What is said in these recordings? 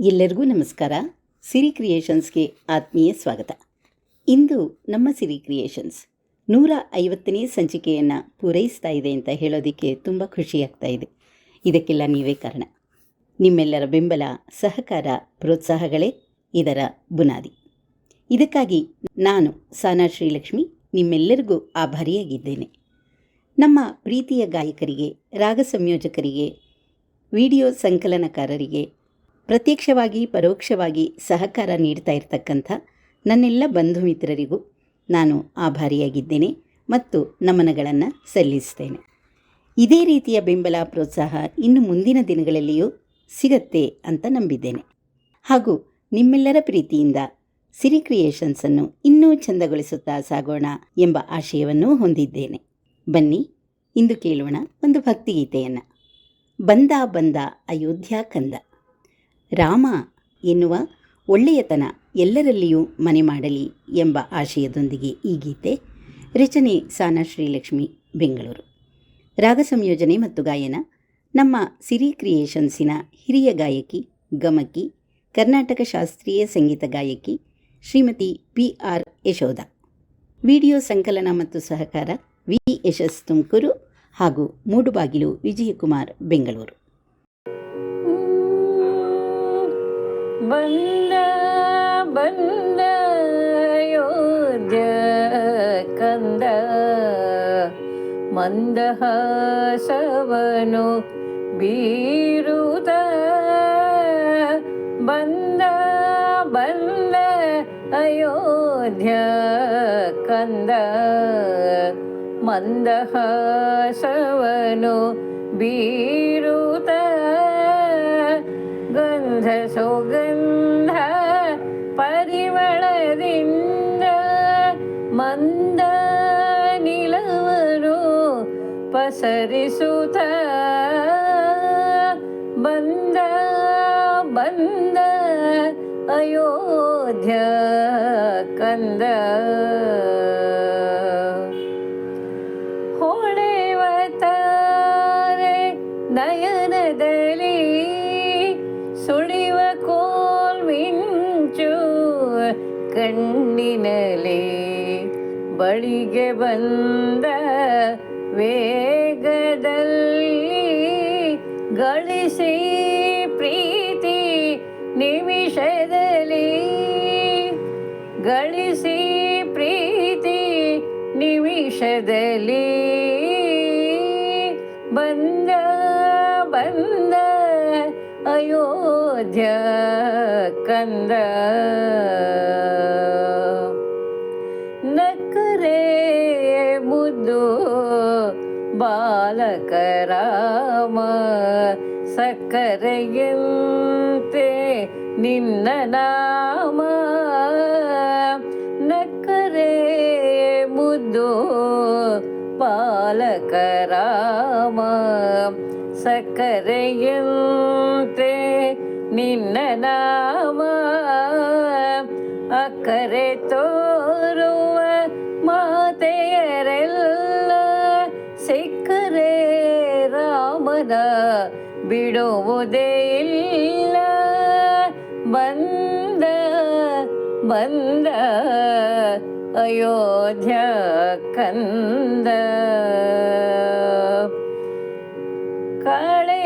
ಎಲ್ಲರಿಗೂ ನಮಸ್ಕಾರ. ಸಿರಿ ಕ್ರಿಯೇಷನ್ಸ್ಗೆ ಆತ್ಮೀಯ ಸ್ವಾಗತ. ಇಂದು ನಮ್ಮ ಸಿರಿ ಕ್ರಿಯೇಷನ್ಸ್ ನೂರ ಐವತ್ತನೇ ಸಂಚಿಕೆಯನ್ನು ಪೂರೈಸ್ತಾ ಇದೆ ಅಂತ ಹೇಳೋದಕ್ಕೆ ತುಂಬ ಖುಷಿಯಾಗ್ತಾ ಇದೆ. ಇದಕ್ಕೆಲ್ಲ ನೀವೇ ಕಾರಣ. ನಿಮ್ಮೆಲ್ಲರ ಬೆಂಬಲ, ಸಹಕಾರ, ಪ್ರೋತ್ಸಾಹಗಳೇ ಇದರ ಬುನಾದಿ. ಇದಕ್ಕಾಗಿ ನಾನು ಸಾನಾ ಶ್ರೀಲಕ್ಷ್ಮಿ ನಿಮ್ಮೆಲ್ಲರಿಗೂ ಆಭಾರಿಯಾಗಿದ್ದೇನೆ. ನಮ್ಮ ಪ್ರೀತಿಯ ಗಾಯಕರಿಗೆ, ರಾಗ ಸಂಯೋಜಕರಿಗೆ, ವಿಡಿಯೋ ಸಂಕಲನಕಾರರಿಗೆ ಪ್ರತ್ಯಕ್ಷವಾಗಿ, ಪರೋಕ್ಷವಾಗಿ ಸಹಕಾರ ನೀಡ್ತಾ ಇರತಕ್ಕಂಥ ನನ್ನೆಲ್ಲ ಬಂಧು ಮಿತ್ರರಿಗೂ ನಾನು ಆಭಾರಿಯಾಗಿದ್ದೇನೆ ಮತ್ತು ನಮನಗಳನ್ನು ಸಲ್ಲಿಸ್ತೇನೆ. ಇದೇ ರೀತಿಯ ಬೆಂಬಲ ಪ್ರೋತ್ಸಾಹ ಇನ್ನು ಮುಂದಿನ ದಿನಗಳಲ್ಲಿಯೂ ಸಿಗತ್ತೆ ಅಂತ ನಂಬಿದ್ದೇನೆ. ಹಾಗೂ ನಿಮ್ಮೆಲ್ಲರ ಪ್ರೀತಿಯಿಂದ ಸಿರಿ ಕ್ರಿಯೇಷನ್ಸನ್ನು ಇನ್ನೂ ಚಂದಗೊಳಿಸುತ್ತಾ ಸಾಗೋಣ ಎಂಬ ಆಶಯವನ್ನು ಹೊಂದಿದ್ದೇನೆ. ಬನ್ನಿ, ಇಂದು ಕೇಳೋಣ ಒಂದು ಭಕ್ತಿಗೀತೆಯನ್ನು. ಬಂದ ಬಂದ ಅಯೋಧ್ಯ ಕಂದ. ರಾಮ ಎನ್ನುವ ಒಳ್ಳೆಯತನ ಎಲ್ಲರಲ್ಲಿಯೂ ಮನೆ ಮಾಡಲಿ ಎಂಬ ಆಶಯದೊಂದಿಗೆ ಈ ಗೀತೆ ರಚನೆ ಸಾನಾ ಶ್ರೀಲಕ್ಷ್ಮಿ, ಬೆಂಗಳೂರು. ರಾಗ ಸಂಯೋಜನೆ ಮತ್ತು ಗಾಯನ, ನಮ್ಮ ಸಿರಿ ಕ್ರಿಯೇಷನ್ಸಿನ ಹಿರಿಯ ಗಾಯಕಿ, ಗಮಕಿ, ಕರ್ನಾಟಕ ಶಾಸ್ತ್ರೀಯ ಸಂಗೀತ ಗಾಯಕಿ Shrimati P R Yashodha. Video ಸಂಕಲನ ಮತ್ತು ಸಹಕಾರ ವಿ ಯಶಸ್ ತುಮಕೂರು ಹಾಗೂ ಮೂಡುಬಾಗಿಲು ವಿಜಯಕುಮಾರ್, ಬೆಂಗಳೂರು. ಬಂದ ಬಂದ ಯೋಧ್ಯ ಕಂದ ಮಂದಹಾಸವನು ಬೀರುದ ಬಂದ ಬಂದ ಅಯೋಧ್ಯ ಕಂದ ಮಂದಹಾಸವನು ಬೀರುತ ಗಂಧ ಸುಗಂಧ ಪರಿಮಳದಿಂದ ಮಂದ ನಿಲವನು ನಯನದಲ್ಲಿ ಸುಳಿವ ಕೋಲ್ಮಿಂಚು ಕಣ್ಣಿನಲ್ಲಿ ಬಳಿಗೆ ಬಂದ ವೇಗದಲ್ಲಿ ಗಳಿಸಿ ಪ್ರೀತಿ ನಿಮಿಷದಲ್ಲಿ ಗಳಿಸಿ ಪ್ರೀತಿ ನಿಮಿಷದಲ್ಲಿ ಬಂದ ಅಯೋಧ್ಯ ಕಂದ. ನಕ್ಕರೆ ಮುದ್ದು ಬಾಲಕರಾಮ ಸಕ್ಕರೆಯಂತೆ ನಿನ್ನ ನಾಮ. ನಕ್ಕರೆ ಮುದ್ದು ಬಾಲಕ ರಾಮ ಸಕ್ಕರೆಯಂತೆ ನಿನ್ನ ನಾಮ ಅಕ್ಕರೆ ತೋರುವ ಮಾತೆಯರೆಲ್ಲ ಸಿಕ್ಕರೆ ರಾಮನ ಬಿಡುವುದೇ ಇಲ್ಲ ಬಂದ ಬಂದ ಅಯೋಧ್ಯ ಕಂದ ಕಳೆವಾಘವನು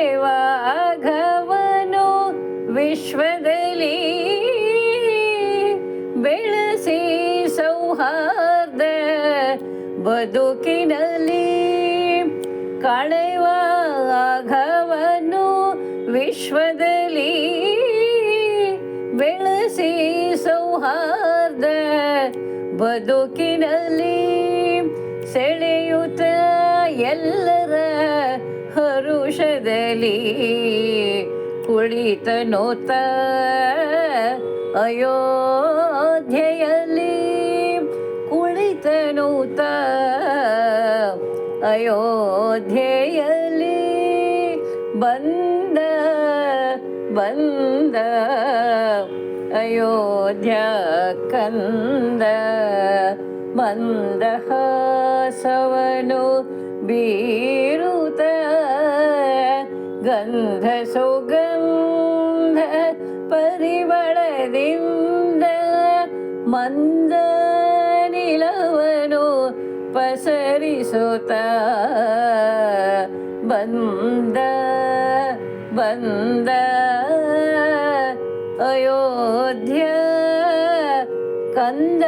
ವಿಶ್ವದಲ್ಲಿ ಬೆಳಸಿ ಸೌಹಾರ್ದ ಬದುಕಿನಲ್ಲಿ ಕಳೆವಾಘವನು ವಿಶ್ವದಲ್ಲಿ ಬೆಳಸಿ ಸೌಹಾರ್ದ ಬದುಕಿನಲ್ಲಿ ಸೆಳೆಯುತ್ತ ಎಲ್ಲರ ಹರುಷದಲ್ಲಿ ಕುಳಿತ ನೋತ ಅಯೋಧ್ಯೆಯಲ್ಲಿ ಕುಳಿತ ನೂತ ಅಯೋಧ್ಯೆಯಲ್ಲಿ ಬಂದ ಬಂದ ಅಯೋಧ್ಯ ಕಂದ ಮಂದಹಾಸವನು ಬೀರುತ ಗಂಧ ಸುಗಂಧ ಪರಿ ಪರಿಮಳದಿಂದ ಮಂದ ನಿಲವನು ಪಸರಿಸುತ್ತ ಬಂದ ಬಂದ ಅಯೋಧ್ಯ ಕಂದ